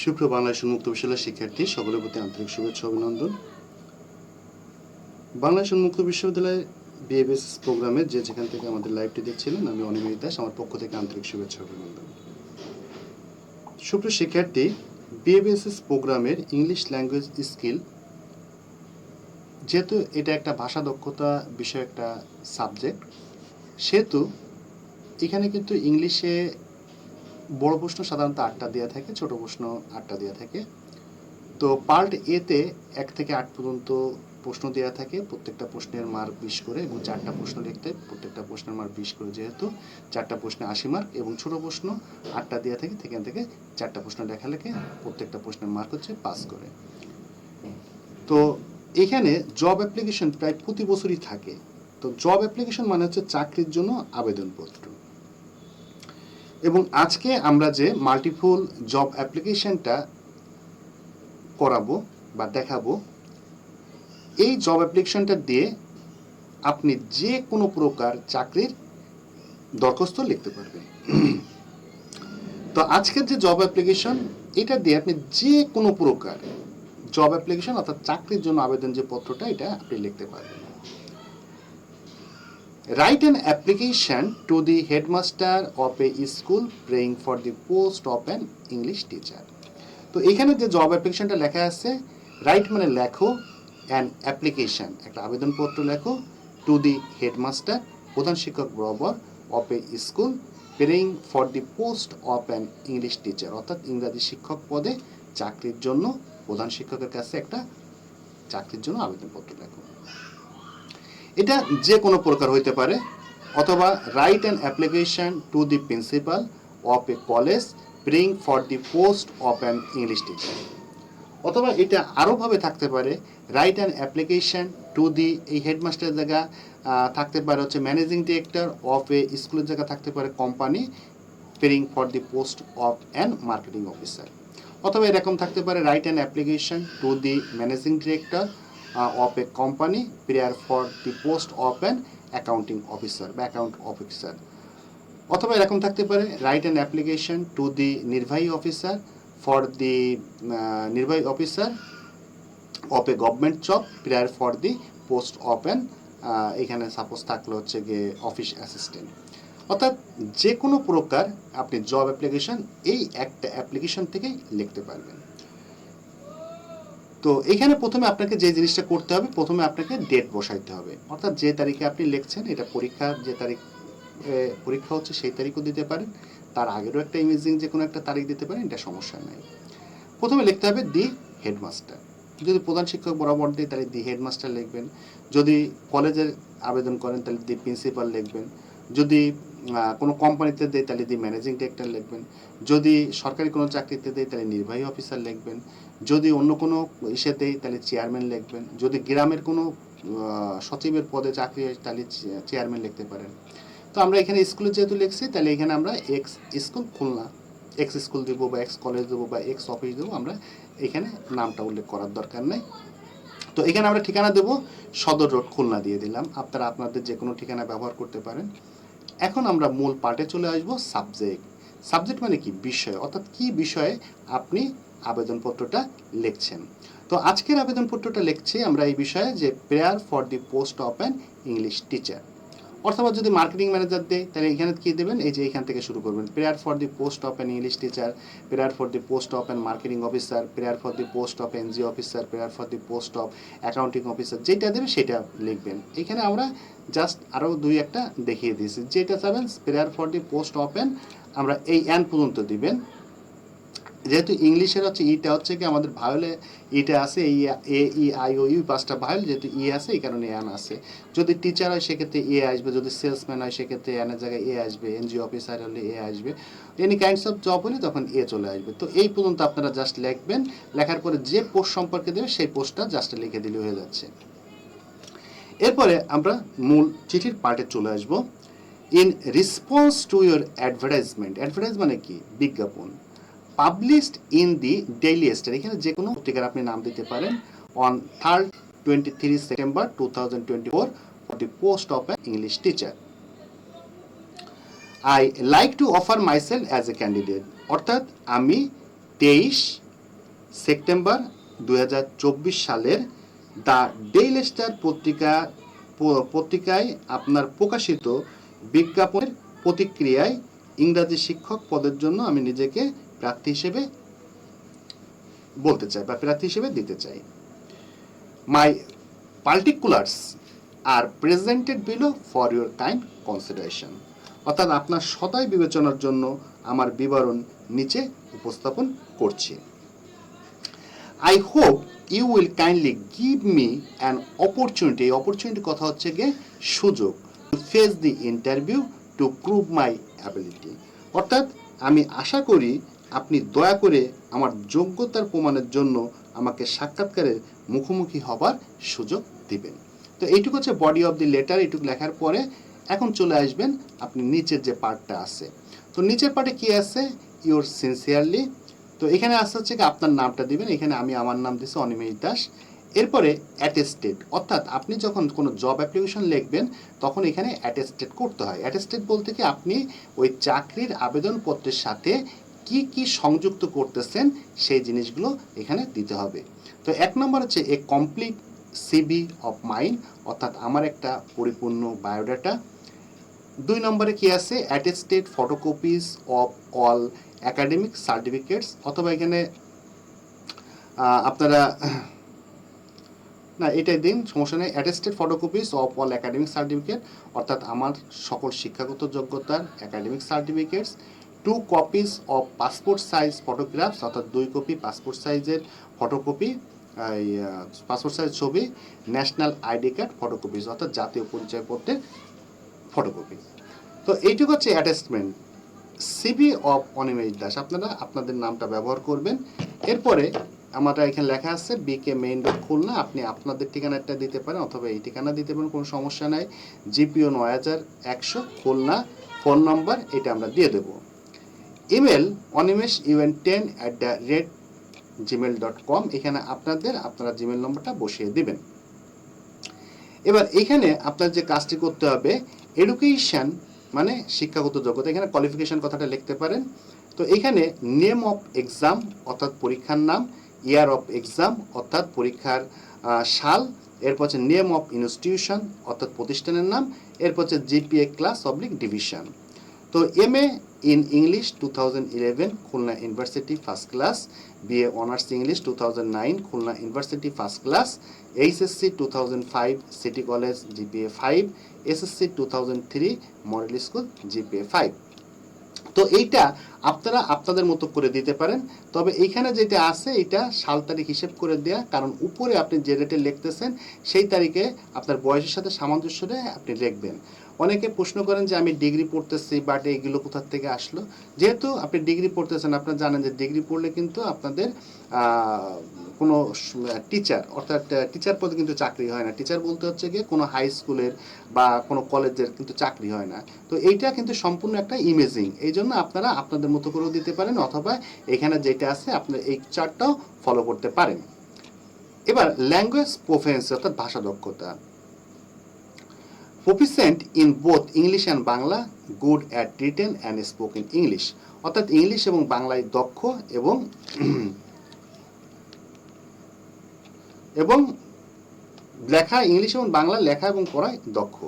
সুপ্র বাংলাদেশ উন্মুক্ত বিশ্ববিদ্যালয়ের শিক্ষার্থী, সকলের প্রতি আন্তরিক শুভেচ্ছা অভিনন্দন। বাংলাদেশ উন্মুক্ত বিশ্ববিদ্যালয়ে বিএবিএস প্রোগ্রামে যে যেখান থেকে আমাদের লাইভটি দেখছিলেন, আমি অনিমেষ দাস, আমার পক্ষ থেকে আন্তরিক শুভেচ্ছা অভিনন্দন। সুপ্রিয় শিক্ষার্থী বিএবিএসএস প্রোগ্রামের ইংলিশ ল্যাঙ্গুয়েজ স্কিল যেহেতু এটা একটা ভাষা দক্ষতা বিষয় একটা সাবজেক্ট সেহেতু এখানে কিন্তু ইংলিশে বড় প্রশ্ন সাধারণত আটটা দেওয়া থাকে, ছোট প্রশ্ন আটটা দেওয়া থাকে। তো পার্ট এতে এক থেকে আট পর্যন্ত প্রশ্ন দেওয়া থাকে, প্রত্যেকটা প্রশ্নের মার্ক বিশ করে এবং চারটা প্রশ্ন লিখতে, প্রত্যেকটা প্রশ্নের মার্ক বিশ করে যেহেতু চারটা প্রশ্নে আশি মার্ক এবং ছোট প্রশ্ন আটটা দেওয়া থাকে, সেখান থেকে চারটা প্রশ্ন লেখা লেখে প্রত্যেকটা প্রশ্নের মার্ক হচ্ছে পাস করে। তো এখানে জব অ্যাপ্লিকেশন প্রায় প্রতি বছরই থাকে। তো জব অ্যাপ্লিকেশন মানে হচ্ছে চাকরির জন্য আবেদনপত্র। এবং আজকে আমরা যে মাল্টিপুল জব অ্যাপ্লিকেশনটা করাবো বা দেখাবো, এই জব অ্যাপ্লিকেশনটা দিয়ে আপনি যে কোনো প্রকার চাকরির দরখাস্ত লিখতে পারবেন। তো আজকের যে জব অ্যাপ্লিকেশন এটা দিয়ে আপনি যে কোনো প্রকার জব অ্যাপ্লিকেশন অর্থাৎ চাকরির জন্য আবেদন যে পত্রটা, এটা আপনি লিখতে পারবেন। Write an application to the headmaster of a school praying for the post of an English teacher. তো এখানে যে জব অ্যাপ্লিকেশনটা লেখা আছে রাইট মানে লেখো অ্যান অ্যাপ্লিকেশন একটা আবেদনপত্র লেখো টু দি হেডমাস্টার প্রধান শিক্ষক বরাবর of a school praying for the post of an English teacher অর্থাৎ ইংরাজি শিক্ষক পদে চাকরির জন্য প্রধান শিক্ষকের কাছে একটা চাকরির জন্য আবেদনপত্র লেখো এটা যে কোনো প্রকার হইতে পারে, অথবা write an application to the principal of a college praying for the post of an English teacher অথবা এটা আরোভাবে থাকতে পারে write an application to the এই হেডমাস্টারের জায়গা থাকতে পারে হচ্ছে ম্যানেজিং ডিরেক্টর অফ এ স্কুলের জায়গা থাকতে পারে company praying for the post of an marketing officer অথবা এরকম থাকতে পারে write an application to the managing director of a company prayer for the post of an accounting officer বা অ্যাকাউন্ট অফিসার অথবা এরকম থাকতে পারে write an application to the নির্বাহী অফিসার ফর দি নির্বাহী officer of a government job prayer for the post of an এখানে suppose থাকল হচ্ছে গিয়ে অফিস অ্যাসিস্ট্যান্ট অর্থাৎ যে কোনো প্রকার আপনি জব অ্যাপ্লিকেশন এই একটা অ্যাপ্লিকেশন থেকেই লিখতে পারবেন। তো এখানে প্রথমে আপনাকে যে জিনিসটা করতে হবে, প্রথমে আপনাকে ডেট বসাইতে হবে। অর্থাৎ যে তারিখে আপনি লিখছেন, এটা পরীক্ষা, যে তারিখ পরীক্ষা হচ্ছে সেই তারিখও দিতে পারেন। তার আগেরও একটা ইমেজিং যে কোনো একটা তারিখ দিতে পারেন, এটা সমস্যা নাই। প্রথমে লিখতে হবে দি হেডমাস্টার যদি প্রধান শিক্ষক বরাবর দিই তাহলে দি হেডমাস্টার লিখবেন। যদি কলেজের আবেদন করেন, তাহলে দি প্রিন্সিপাল লিখবেন। যদি কোনো কোম্পানিতে দেয় তাহলে দি ম্যানেজিং ডিরেক্টর লিখবেন। যদি সরকারি কোনো চাকরিতে দেয় তাহলে নির্বাহী অফিসার লিখবেন। যদি অন্য কোনো ইসে দেয় তাহলে চেয়ারম্যান লিখবেন। যদি গ্রামের কোনো সচিবের পদে চাকরি হয় তাহলে চেয়ারম্যান লিখতে পারেন। তো আমরা এখানে স্কুলে যেহেতু লিখছি, তাহলে এখানে আমরা X school Khulna X school দেবো বা এক্স কলেজ দেবো বা এক্স অফিস দেবো, আমরা এখানে নামটা উল্লেখ করার দরকার নেই। তো এখানে আমরা ঠিকানা দেবো, সদর রোড খুলনা দিয়ে দিলাম। আপনারা আপনাদের যে কোনো ঠিকানা ব্যবহার করতে পারেন। এখন আমরা মূল পার্টে চলে আসব সাবজেক্ট সাবজেক্ট মানে কি? বিষয়। অর্থাৎ কি বিষয়ে আপনি আবেদনপত্রটা লিখছেন। তো আজকের আবেদনপত্রটা লিখছি আমরা এই বিষয়ে যে prayer for the post of an English teacher অথবা যদি মার্কেটিং ম্যানেজার দেয়, তাহলে এখানে কি দেবেন? এই যে এখান থেকে শুরু করবেন। Prayer for the post of an English teacher prayer for the post of an marketing officer prayer for the post of NGO officer prayer for the post of accounting officer যেটা দেবে সেটা লিখবেন। এখানে আমরা জাস্ট আরও দুই একটা দেখিয়ে দিয়েছি। যেটা চাবেন prayer for the post of an আমরা এই অ্যান পর্যন্ত দিবেন। যেহেতু ইংলিশের হচ্ছে ইটা হচ্ছে কি আমাদের ভায়োলে ইটা আছে, এই এ, ই, আই, ও, ইউ, পাঁচটা ভায়োল, যেহেতু ই আছে, এই কারণে এন আছে। যদি টিচার হয়, সেক্ষেত্রে এ আসবে, যদি সেলসম্যান হয়, সেক্ষেত্রে এনের জায়গায় এ, আসবে, এনজিও অফিসার হলে এ, আসবে। এনি কাইন্ডস অফ জব হলে তখন এ চলে আসবে। তো এই পর্যন্ত আপনারা জাস্ট লিখবেন, লেখার পরে যে পোস্ট সম্পর্কে দেবে, সেই পোস্টটা জাস্ট লিখে দিলে হয়ে যাচ্ছে। এরপরে আমরা মূল চিঠির পার্টে চলে আসব। In response to your advertisement, advertise মানে কি? বিজ্ঞাপন। Published in the Daily Star এখানে যে কোনো পত্রিকার আপনি নাম দিতে পারেন on third twenty three September two thousand twenty four post of an English teacher I like to offer myself as a candidate অর্থাৎ আমি তেইশ সেপ্টেম্বর দুই হাজার চব্বিশ সালের দ্য ডেইলি স্টার পত্রিকা পত্রিকায় আপনার প্রকাশিত বিজ্ঞাপনের প্রতিক্রিয়ায় ইংরাজি শিক্ষক পদের জন্য আমি নিজেকে প্রার্থী হিসেবে বলতে চাই বা প্রার্থী হিসেবে দিতে চাই। My particulars are presented below for your kind consideration অর্থাৎ আপনার সদাই বিবেচনার জন্য আমার বিবরণ নিচে উপস্থাপন করছি। I hope you will kindly give me an opportunity এই অপরচুনিটি কথা হচ্ছে গিয়ে সুযোগ। To face the interview to prove my ability অর্থাৎ আমি আশা করি আপনি দয়া করে আমার যোগ্যতার প্রমাণের জন্য আমাকে সাক্ষাৎকারের মুখোমুখি হবার সুযোগ দিবেন। তো এইটুকু হচ্ছে বডি অফ দি লেটার এইটুকু লেখার পরে এখন চলে আসবেন আপনি নিচের যে পার্টটা আছে। তো নিচের পার্টে কি আছে? ইউর সিনসিয়ারলি তো এখানে আসতে হচ্ছে কি আপনার নামটা দিবেন, এখানে আমি আমার নাম দিছি অনিমেষ দাস এরপরে অ্যাটেস্টেড অর্থাৎ আপনি যখন কোনো জব অ্যাপ্লিকেশন লিখবেন, তখন এখানে অ্যাটেস্টেড করতে হয়। অ্যাটেস্টেড বলতে কি আপনি ওই চাকরির আবেদনপত্রের সাথে কি কি সংযুক্ত করতেছেন, সেই জিনিসগুলো এখানে দিতে হবে। তো এক নম্বর হচ্ছে a complete CV of mind অর্থাৎ আমার একটা পরিপূর্ণ বায়োডাটা দুই নম্বরে কি আছে? Attested photocopies of all academic certificates অথবা এখানে আপনারা, না, এটাই দিন, সমস্যা নেই। Attested photocopies of all academic certificate অর্থাৎ আমার সকল শিক্ষাগত যোগ্যতার academic certificates two copies of passport size photographs অর্থাৎ দুই কপি পাসপোর্ট সাইজের ফটোকপি এই পাসপোর্ট সাইজ ছবি ন্যাশনাল আইডি কার্ড ফটোকপিস অর্থাৎ জাতীয় পরিচয়পত্রের ফটোকপি তো এইটুকু হচ্ছে attachment CV of Animesh Das আপনারা আপনাদের নামটা ব্যবহার করবেন। এরপরে আমাদের এখানে লেখা আছে বিকে মেইন ডট খুলনা, আপনি আপনাদের ঠিকানাটা দিতে পারেন অথবা এই ঠিকানা দিতে পারেন, কোনো সমস্যা নাই। জিপিও নয় হাজার একশো, খুলনা ফোন নাম্বার এটা আমরা দিয়ে দেবো। Email Animesh UN ten at the rate Gmail dot com এখানে আপনাদের, আপনারা জিমেল নম্বরটা বসিয়ে দেবেন। এবার এখানে আপনার যে কাজটি করতে হবে এডুকেশন মানে শিক্ষাগত যোগ্যতা, এখানে কোয়ালিফিকেশন কথাটা লিখতে পারেন। তো এখানে নেম অফ এক্সাম অর্থাৎ পরীক্ষার নাম ইয়ার অফ এক্সাম অর্থাৎ পরীক্ষার সাল, এরপর হচ্ছে নেম অফ ইনস্টিটিউশন অর্থাৎ প্রতিষ্ঠানের নাম, এরপর হচ্ছে জিপিএ ক্লাস অবলিক ডিভিশন তো M A in English two thousand eleven Khulna university first class BA honours English two thousand nine Khulna university first class HSC two thousand five city college GPA five SSC two thousand three model school GPA five তো এইটা আপনারা আপনাদের মতো করে দিতে পারেন। তবে এইখানে যেটা আছে এটা সাল তারিখ হিসেব করে দেয়া। কারণ উপরে আপনি যে ডেটে লিখতেছেন, সেই তারিখে আপনার বয়সের সাথে সামঞ্জস্য আপনি লিখবেন। অনেকে প্রশ্ন করেন যে, আমি ডিগ্রি পড়তেছি বাট এইগুলো কোথা থেকে আসলো? যেহেতু আপনি ডিগ্রি পড়তেছেন, আপনারা জানেন যে ডিগ্রি পড়লে কিন্তু আপনাদের কোনো টিচার অর্থাৎ টিচার পদে কিন্তু চাকরি হয় না। টিচার বলতে হচ্ছে গিয়ে কোনো হাই স্কুলের বা কোনো কলেজের কিন্তু চাকরি হয় না। তো এইটা কিন্তু সম্পূর্ণ একটা ইমেজিং এই জন্য আপনারা আপনাদের মতো করেও দিতে পারেন অথবা এখানে যেটা আছে, আপনার এই চার্টটাও ফলো করতে পারেন। এবার ল্যাঙ্গুয়েজ প্রফেন্স অর্থাৎ ভাষা দক্ষতা। Proficient in both English and Bangla good at written and spoken English অর্থাৎ ইংলিশ এবং বাংলায় দক্ষ এবং এবং লেখা ইংলিশ এবং বাংলা লেখা এবং পড়ায় দক্ষ।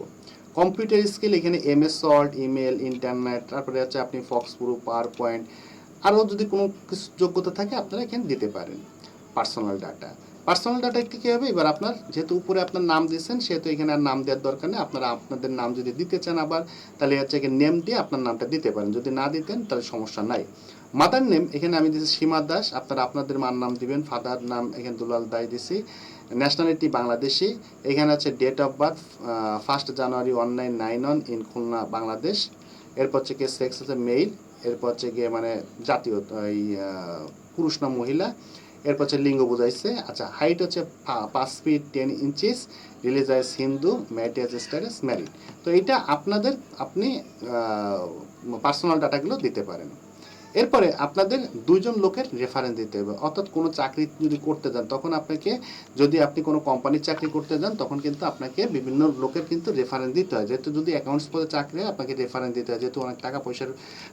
কম্পিউটার স্কিল এখানে এম এস সল্ট ইমেল ইন্টারনেট তারপরে হচ্ছে আপনি ফক্স প্রো পাওয়ার পয়েন্ট আরও যদি কোনো কিছু যোগ্যতা থাকে আপনারা এখানে দিতে পারেন পার্সোনাল ডাটা পার্সোনাল ডাটা একটু কী হবে? এবার আপনার যেহেতু উপরে আপনার নাম দিয়েছেন, সেহেতু এখানে আর নাম দেওয়ার দরকার নেই। আপনারা আপনাদের নাম যদি দিতে চান আবার, তাহলে হচ্ছে নেম দিয়ে আপনার নামটা দিতে পারেন। যদি না দিতেন তাহলে সমস্যা নাই। মাদার নেম, এখানে আমি দিয়েছি সীমা দাস, আপনারা আপনাদের মার নাম দিবেন, ফাদার নাম এখানে দুলাল দায় দিছি ন্যাশনালিটি বাংলাদেশি, এখানে আছে date of birth first January one nine nine one in Khulna, Bangladesh. এরপর হচ্ছে গিয়ে সেক্স হচ্ছে মেইল এরপর হচ্ছে গিয়ে মানে জাতীয়, এই পুরুষ না মহিলা। এরপর হচ্ছে লিঙ্গ বোঝাইছে। আচ্ছা হাইট হচ্ছে পাঁচ feet ten inches religion Hindu marital status married তো এটা আপনাদের, আপনি পার্সোনাল ডাটাগুলো দিতে পারেন। এরপরে আপনাদের দুইজন লোকের রেফারেন্স দিতে হবে। অর্থাৎ কোনো চাকরি যদি করতে যান, তখন আপনাকে যদি আপনি কোনো কোম্পানির চাকরি করতে যান, তখন কিন্তু আপনাকে বিভিন্ন লোকের কিন্তু রেফারেন্স দিতে হয়। যেহেতু যদি অ্যাকাউন্টস পদে চাকরি হয়, আপনাকে রেফারেন্স দিতে হয়। যেহেতু অনেক টাকা পয়সার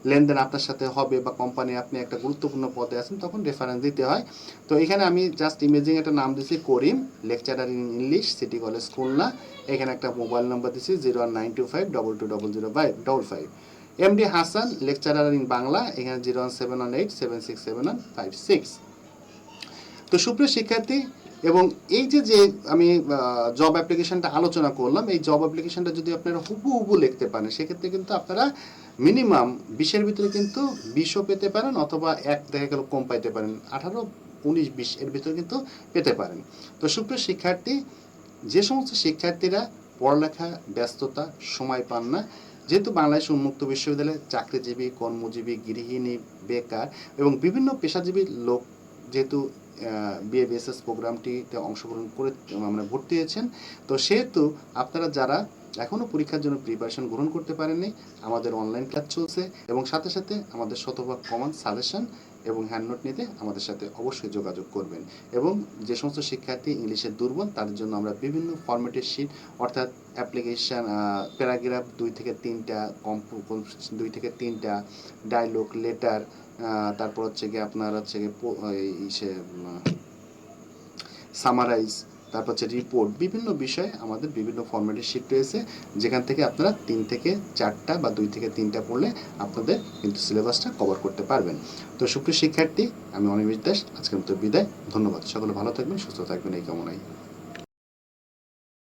লেনদেন আপনার সাথে হবে বা কোম্পানি আপনি একটা গুরুত্বপূর্ণ পদে আছেন, তখন রেফারেন্স দিতে হয়। তো এখানে আমি জাস্ট ইমেজিং একটা নাম দিছি, Karim lecturer in English city college Khulna. এখানে একটা মোবাইল নাম্বার দিছি zero one nine two five double two double zero five double five MD Hasan lecturer in Bangla এখানে zero one seven one eight seven six seven one five six তো সুপ্রিয় শিক্ষার্থী, এবং এই যে যে আমি জব অ্যাপ্লিকেশনটা আলোচনা করলাম, এই জব অ্যাপ্লিকেশনটা যদি আপনারা হুবু হুবু লিখতে পারেন, সেক্ষেত্রে কিন্তু আপনারা মিনিমাম বিশের ভিতরে কিন্তু বিশও পেতে পারেন, অথবা এক দেখা গেল কম পাইতে পারেন, আঠারো, উনিশ, বিশ এর ভিতরে কিন্তু পেতে পারেন। তো সুপ্রিয় শিক্ষার্থী, যে সমস্ত শিক্ষার্থীরা পড়ালেখা, ব্যস্ততা, সময় পান না যেহেতু বাংলাদেশ উন্মুক্ত বিশ্ববিদ্যালয়ে চাকরিজীবী, কর্মজীবী, গৃহিণী, বেকার এবং বিভিন্ন পেশাজীবী লোক যেহেতু বিএবিএসএস প্রোগ্রামটিতে অংশগ্রহণ করে মানে ভর্তি হয়েছেন, তো সেহেতু আপনারা যারা এখনও পরীক্ষার জন্য প্রিপারেশন গ্রহণ করতে পারেননি। আমাদের অনলাইন ক্লাস চলছে এবং সাথে সাথে আমাদের শতভাগ কমন সাজেশন এবং হ্যান্ডনোট নিতে আমাদের সাথে অবশ্যই যোগাযোগ করবেন। এবং যে সমস্ত শিক্ষার্থী ইংলিশে দুর্বল, তাদের জন্য আমরা বিভিন্ন ফরম্যাটের শিট অর্থাৎ অ্যাপ্লিকেশান প্যারাগ্রাফ দুই থেকে তিনটা কম দুই থেকে তিনটা ডায়লগ লেটার তারপর হচ্ছে গিয়ে আপনার হচ্ছে গিয়ে সামারাইজ তারপর হচ্ছে রিপোর্ট বিভিন্ন বিষয়ে আমাদের বিভিন্ন ফর্মেটের শিট রয়েছে, যেখান থেকে আপনারা তিন থেকে চারটা বা দুই থেকে তিনটা পড়লে আপনাদের কিন্তু সিলেবাসটা কভার করতে পারবেন। তো সুপ্রিয় শিক্ষার্থী, আমি অনিমিত দাস, আজকের মতো বিদায়। ধন্যবাদ। সকলে ভালো থাকবেন, সুস্থ থাকবেন, এই কামনায়।